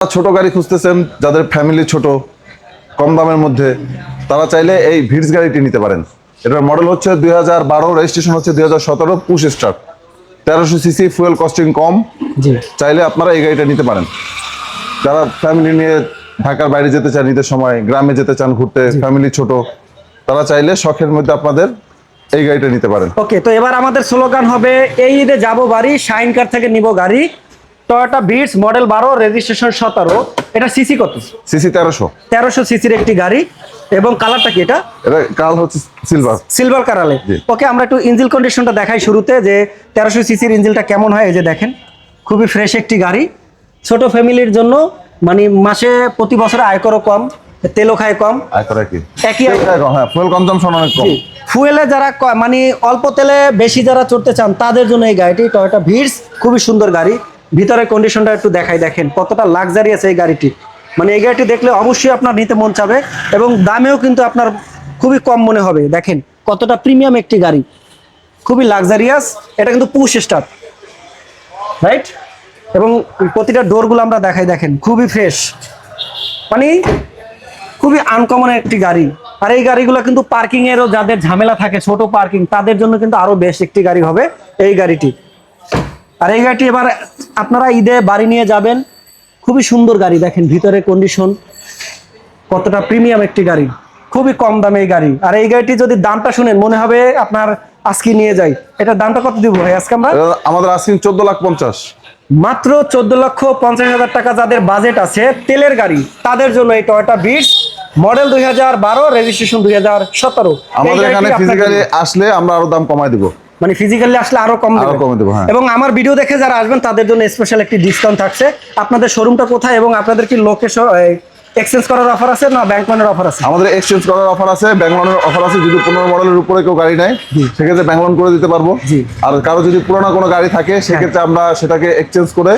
ছোট গাড়ি খুঁজতেছেন যাদের ফ্যামিলি ছোট কম দামের মধ্যে তারা চাইলে এই ভিডস গাড়িটি নিতে পারেন। এটার মডেল হচ্ছে দুই হাজার বারো রেজিস্ট্রেশন হচ্ছে দুই হাজার সতেরো পুশ স্টার তেরোশো সিসি ফুয়েল কস্টিং কম। চাইলে আপনারা এই গাড়িটা নিতে পারেন। যারা ফ্যামিলি নিয়ে ঢাকার বাইরে যেতে চান ঈদের সময় গ্রামে যেতে চান ঘুরতে ফ্যামিলি ছোট তারা চাইলে শখের মধ্যে আপনাদের এই গাড়িটা নিতে পারেন। ওকে তো এবার আমাদের স্লোগান হবে এই ঈদে যাব বাড়ি শাইন কার থেকে নিব গাড়ি। টয়োটা বিটস মডেল বারো রেজিস্ট্রেশন সতেরো। এটা সিসি কত? সিসি তেরোশো। তেরোশো সিসির একটি গাড়ি। এবং কালারটা কি এটা? এটা কাল হচ্ছে সিলভার সিলভার কারালে জি। ওকে আমরা একটু ইঞ্জিল কন্ডিশনটা দেখাই শুরুতে যে তেরোশো সিসির ইঞ্জিলটা কেমন হয় এই যে দেখেন। খুবই ফ্রেশ একটি গাড়ি। ছোট ফ্যামিলির জন্য মানে মাসে প্রতি বছরে আয়করও কম তেলও খায় কম। আয় করে কি? একই হ্যাঁ ফুয়েল কনজামশন অনেক কম। ফুয়েলে যারা মানে অল্প তেলে বেশি যারা চড়তে চান তাদের জন্য এই গাড়িটি টয়োটা ভিড়স খুবই সুন্দর গাড়ি। ভিতরের কন্ডিশনটা একটু দেখাই দেখেন, কতটা লাক্সারিয়াস এই গাড়িটি। মানে এই গাড়িটি দেখলে অবশ্যই আপনার নিতে মন চাবে এবং দামেও কিন্তু আপনার খুবই কম মনে হবে। দেখেন, কতটা প্রিমিয়াম একটি গাড়ি। খুবই লাক্সারিয়াস এটা কিন্তু পুশ স্টার রাইট এবং প্রতিটা ডোরগুলো আমরা দেখাই দেখেন, খুবই ফ্রেশ মানে খুবই আনকমন একটি গাড়ি। আর এই গাড়িগুলো কিন্তু পার্কিং এরও যাদের ঝামেলা থাকে, ছোট পার্কিং তাদের জন্য কিন্তু আরও বেশ একটি গাড়ি হবে এই গাড়িটি। আর এই গাড়িটি এবার আপনারা ঈদে বাড়ি নিয়ে যাবেন। খুবই সুন্দর গাড়ি দেখেন ভিতরে কন্ডিশন কতটা প্রিমিয়াম একটি গাড়ি খুবই কম দামে এই গাড়ি। আর এই গাড়িটি যদি দামটা শুনেন মনে হবে আপনার আজকে নিয়ে যাই। এটার দামটা কত দিব ভাই আজকে আমরা? আমাদের আজকে চোদ্দ লাখ পঞ্চাশ। মাত্র চোদ্দ লক্ষ পঞ্চাশ হাজার টাকা যাদের বাজেট আছে তেলের গাড়ি তাদের জন্য এই টয়োটা বিটস মডেল দুই হাজার বারো রেজিস্ট্রেশন দুই হাজার সতেরো। আমাদের এখানে ফিজিক্যালি আসলে আমরা আরও দাম কমাই দিব। মানে ফিজিক্যালি আসলে আরও কম আরও দেবে। দেবো, হ্যাঁ। এবং আমার ভিডিও দেখে যারা আসবেন তাদের জন্য স্পেশাল একটি ডিসকাউন্ট থাকছে। আপনাদের শোরুমটা কোথায় এবং আপনাদের কি লোকেশন এক্সচেঞ্জ করার অফার আছে না ব্যাংক লোনের অফার আছে? আমাদের এক্সচেঞ্জ করার অফার আছে ব্যাংক লোনের অফার আছে যদি পনেরো মডেলের উপরে কেউ গাড়ি নেয় সেক্ষেত্রে ব্যাংক লোন করে দিতে পারব। আর কারও যদি পুরোনো কোনো গাড়ি থাকে সেক্ষেত্রে আমরা সেটাকে এক্সচেঞ্জ করে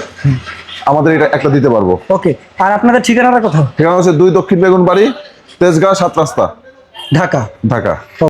আমাদের এটা একটা দিতে পারব। ওকে আর আপনাদের ঠিকানাটা কোথায় ঠিকানা হচ্ছে দুই দক্ষিণ বেগুন বাড়ি তেজগাঁ সাত রাস্তা। ঢাকা। ঢাকা।